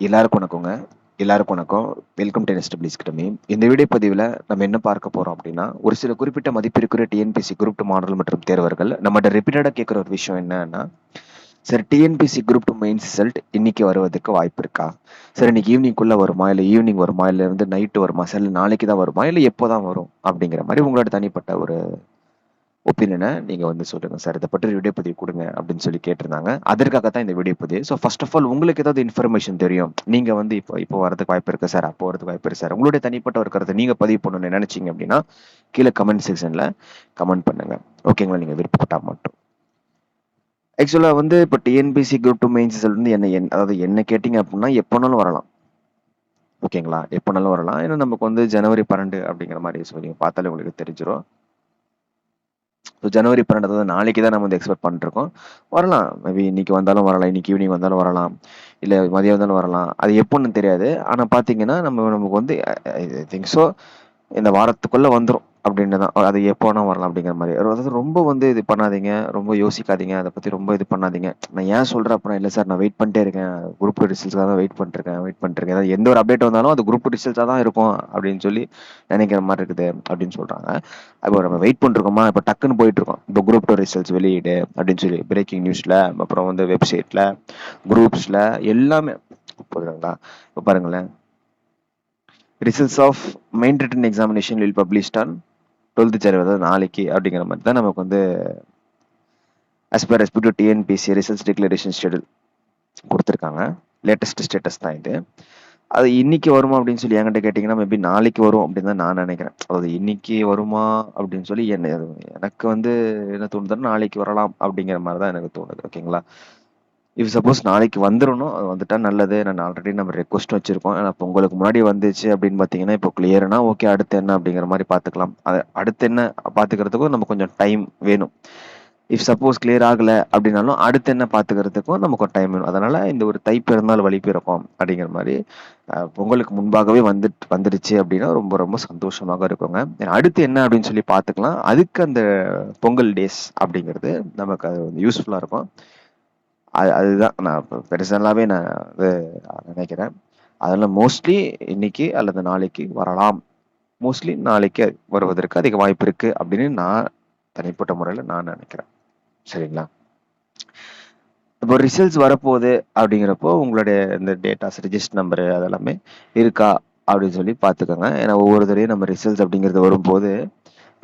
எல்லாருக்கும் வணக்கங்க. எல்லாருக்கும் வணக்கம். வெல்கம் டு எஸ்டபிளிஸ் கிட்டமே இந்த வீடியோ பதிவில் நம்ம என்ன பார்க்க போகிறோம் அப்படின்னா ஒரு சில குறிப்பிட்ட மதிப்பிற்குரிய டிஎன்பிசி குரூப் டூ மாடல் மற்றும் தேர்வர்கள் நம்மகிட்ட ரிப்பீட்டடாக கேட்குற ஒரு விஷயம் என்னன்னா sir TNPSC group two mains result இன்னைக்கு வருவதற்கு வாய்ப்பு இருக்கா? சார் இன்னைக்கு ஈவினிங்குள்ளே வருமா? இல்லை ஈவினிங் வருமா? இல்லை வந்து நைட்டு வருமா? சார் நாளைக்கு தான் வருமா? இல்லை எப்போ தான் வரும்? அப்படிங்கிற மாதிரி உங்களோட தனிப்பட்ட ஒரு ஒப்பீனியனை நீங்கள் வந்து சொல்லுங்கள் சார் இதை பற்றி வீடியோ பதிவு கொடுங்க அப்படின்னு சொல்லி கேட்டிருந்தாங்க. அதற்காக தான் இந்த வீடியோ பதிவு. ஸோ ஃபர்ஸ்ட் ஆஃப் ஆல் உங்களுக்கு ஏதாவது இன்ஃபர்மேஷன் தெரியும். நீங்கள் வந்து இப்போ இப்போ வரதுக்கு வாய்ப்பு இருக்குது சார் அப்போ வரதுக்கு வாய்ப்பு இருக்குது சார். உங்களுடைய தனிப்பட்ட ஒரு கருத்தை நீங்கள் பதிவு பண்ணணும்னு நினச்சிங்க அப்படின்னா கீழே கமெண்ட் செக்ஷனில் கமெண்ட் பண்ணுங்கள் ஓகேங்களா நீங்கள் விருப்பப்பட்டால் மட்டும். ஆக்சுவலாக வந்து இப்போ டிஎன்பிசி குரூப் டூ மெயின்ஸ் வந்து என்ன என் அதாவது என்ன கேட்டிங்க அப்படின்னா எப்போனாலும் வரலாம். ஓகேங்களா எப்போனாலும் வரலாம். ஏன்னா நமக்கு வந்து ஜனவரி பன்னெண்டு அப்படிங்கிற மாதிரி சொல்லி பார்த்தாலே உங்களுக்கு தெரிஞ்சிடும் ஸோ ஜனவரி பன்னெண்டு நாளைக்கு தான் நம்ம வந்து எக்ஸ்பெக்ட் பண்ணிருக்கோம் வரலாம். மேபி இன்னைக்கு வந்தாலும் வரலாம். இன்னைக்கு ஈவினிங் வந்தாலும் வரலாம். இல்லை மதியம் வந்தாலும் வரலாம். அது எப்போன்னு தெரியாது. ஆனால் பார்த்தீங்கன்னா நம்ம நமக்கு வந்து ஐ திங்க் ஸோ இந்த வாரத்துக்குள்ளே வந்துடும் அப்படின்னு தான். அது எப்போனா வரலாம் அப்படிங்கிற மாதிரி. அதாவது ரொம்ப வந்து இது பண்ணாதீங்க. ரொம்ப யோசிக்காதீங்க. அதை பற்றி ரொம்ப இது பண்ணாதீங்க. நான் ஏன் சொல்கிறேன் அப்படின்னா இல்லை சார் நான் வெயிட் பண்ணிட்டே இருக்கேன். குரூப் ரிசல்ட்ஸாக தான் வெயிட் பண்ணிருக்கேன் வெயிட் பண்ணிருக்கேன் ஏதாவது எந்த ஒரு அப்டேட் வந்தாலும் அது குரூப் ரிசல்ட்ஸாக தான் இருக்கும் அப்படின்னு சொல்லி நினைக்கிற மாதிரி இருக்குது அப்படின்னு சொல்கிறாங்க இப்போ நம்ம வெயிட் பண்ணிருக்கோமா? இப்போ டக்குன்னு போயிட்டு இருக்கோம் இப்போ குரூப் டூ ரிசல்ட்ஸ் வெளியீடு அப்படின்னு சொல்லி பிரேக்கிங் நியூஸில் அப்புறம் வந்து வெப்சைட்டில் குரூப்ஸில் எல்லாமே. புரியுதுங்களா இப்போ பாருங்களேன். Results of main written examination will published on twelfth சேர்வு அதாவது நாளைக்கு அப்படிங்கிற மாதிரி தான் நமக்கு வந்து as per respect TNPSC results declaration schedule கொடுத்துருக்காங்க. லேட்டஸ்ட் ஸ்டேட்டஸ் தான் இது. அது இன்னைக்கு வருமா அப்படின்னு சொல்லி என்கிட்ட கேட்டிங்கன்னா மேபி நாளைக்கு வரும் அப்படின்னு தான் நான் நினைக்கிறேன். அதாவது இன்னைக்கு வருமா அப்படின்னு சொல்லி என்ன எனக்கு வந்து என்ன தோணுதுன்னா நாளைக்கு வரலாம் அப்படிங்கிற மாதிரி தான் எனக்கு தோணுது. ஓகேங்களா இஃப் சப்போஸ் நாளைக்கு வந்துடணும் அது வந்துட்டா நல்லது. நான் ஆல்ரெடி நம்ம ரெக்வஸ்ட் வச்சிருக்கோம். ஏன்னா இப்போ உங்களுக்கு முன்னாடி வந்துச்சு அப்படின்னு பார்த்தீங்கன்னா இப்போ கிளியர்னா ஓகே அடுத்து என்ன அப்படிங்கிற மாதிரி பார்த்துக்கலாம் அது அடுத்து என்ன பார்த்துக்கிறதுக்கும் நம்ம கொஞ்சம் டைம் வேணும். இஃப் சப்போஸ் கிளியர் ஆகலை அப்படின்னாலும் அடுத்து என்ன பார்த்துக்கிறதுக்கும் நமக்கு ஒரு டைம் வேணும். அதனால இந்த ஒரு தை பிறந்தால் வழி பிறக்கும் அப்படிங்கிற மாதிரி பொங்கலுக்கு முன்பாகவே வந்துட்டு வந்துடுச்சு அப்படின்னா ரொம்ப ரொம்ப சந்தோஷமாக இருக்குங்க. அடுத்து என்ன அப்படின்னு சொல்லி பார்த்துக்கலாம் அதுக்கு அந்த பொங்கல் டேஸ் அப்படிங்கிறது நமக்கு அது வந்து யூஸ்ஃபுல்லாக இருக்கும். அது அதுதான். நான் பெருசாலாவே நான் இது நினைக்கிறேன். அதனால் மோஸ்ட்லி இன்னைக்கு அல்லது நாளைக்கு வரலாம். மோஸ்ட்லி நாளைக்கு வருவதற்கு அதிக வாய்ப்பு இருக்குது அப்படின்னு நான் தனிப்பட்ட முறையில் நான் நினைக்கிறேன். சரிங்களா? இப்போ ரிசல்ட்ஸ் வரப்போகுது அப்படிங்கிறப்போ உங்களுடைய இந்த டேட்டாஸ் ரிஜிஸ்டர் நம்பரு அதெல்லாமே இருக்கா அப்படின்னு சொல்லி பார்த்துக்கோங்க. ஏன்னா ஒவ்வொரு தடையும் நம்ம ரிசல்ட்ஸ் அப்படிங்கிறது வரும்போது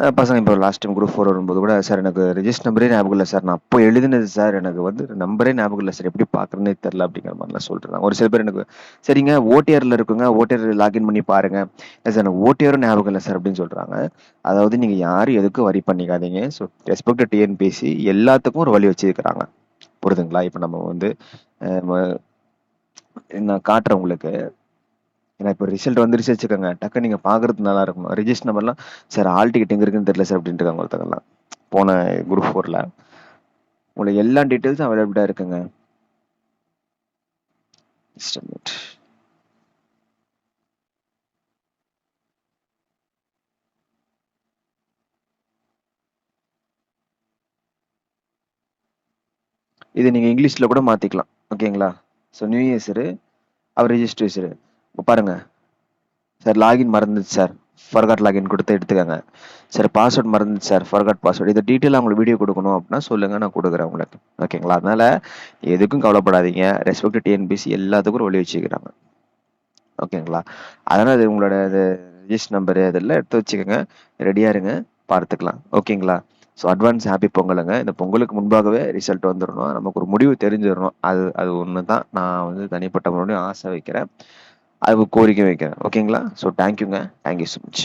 பசங்க இப்போ லாஸ்ட் டைம் குரூப் ஃபோர் வரும்போது கூட சார் எனக்கு ரிஜிஸ்டர் நம்பரே ஞாபகம் இல்லை சார் நான் அப்போ எழுதினது சார் எனக்கு வந்து நம்பரே ஞாபகம் இல்லை சார் எப்படி பார்க்குறேன்னே தெரில அப்படிங்கிற மாதிரிலாம் சொல்லிட்டு ஒரு சில பேர் எனக்கு சரிங்க ஓடிஆரில் இருக்குங்க. ஓடிஆர் லாகின் பண்ணி பாருங்க. சார் எனக்கு ஓடிஆரும் ஞாபகம் இல்லை சார் அப்படின்னு சொல்கிறாங்க அதாவது நீங்கள் யாரும் எதுக்கும் வரி பண்ணிக்காதீங்க. ஸோ ரெஸ்பெக்ட் டிஎன்பிசி எல்லாத்துக்கும் ஒரு வழி வச்சிருக்கிறாங்க. புரிதுங்களா? இப்போ நம்ம வந்து நான் காட்டுறேன் உங்களுக்கு. ஏன்னா இப்போ ரிசல்ட் வந்துருச்சு வச்சுக்கோங்க. டக்கு நீங்கள் பார்க்குறது நல்லா இருக்கும். ரிஜிஸ்டர் நம்பர்லாம் சார் ஆல் டிக்கெட் எங்கே இருக்குன்னு தெரியல சார் அப்படின்ட்டு இருக்காங்க ஒருத்தங்கலாம் போன குரூப் ஃபோரில் உங்களுக்கு எல்லா டீட்டெயில்ஸும் அவைலபிளாக இருக்குங்க. இது நீங்கள் இங்கிலீஷில் கூட மாற்றிக்கலாம் ஓகேங்களா? ஸோ நியூ இயர்ஸரு அவர் ரிஜிஸ்ட்ரேஷரு பாருங்க. சார் லாகின் மறந்துச்சு சார். ஃபர்காட் லாகின் கொடுத்து எடுத்துக்கோங்க. சார் பாஸ்வேர்ட் மறந்துச்சு சார். ஃபர்காட் பாஸ்வேர்டு இதை டீட்டெயிலாக உங்களுக்கு வீடியோ கொடுக்கணும் அப்படின்னா சொல்லுங்கள் நான் கொடுக்குறேன் உங்களுக்கு. ஓகேங்களா அதனால் எதுக்கும் கவலைப்படாதீங்க. ரெஸ்பெக்ட் டிஎன்பிசி எல்லாத்துக்கும் ஒரு வழி வச்சுக்கிறாங்க. ஓகேங்களா அதனால் அது உங்களோட இது ரிஜிஸ்டர் நம்பரு இதெல்லாம் எடுத்து வச்சுக்கோங்க. ரெடியாக இருங்க பார்த்துக்கலாம். ஓகேங்களா ஸோ அட்வான்ஸ் ஹாப்பி பொங்கலுங்க. இந்த பொங்கலுக்கு முன்பாகவே ரிசல்ட் வந்துடணும். நமக்கு ஒரு முடிவு தெரிஞ்சிடணும். அது அது ஒன்று தான் நான் வந்து தனிப்பட்ட முறையும் ஆசை வைக்கிறேன். கோரிக்கை வைக்கிறேன். ஓகேங்களா ஸோ தேங்க்யூங்க தேங்க்யூ ஸோ மச்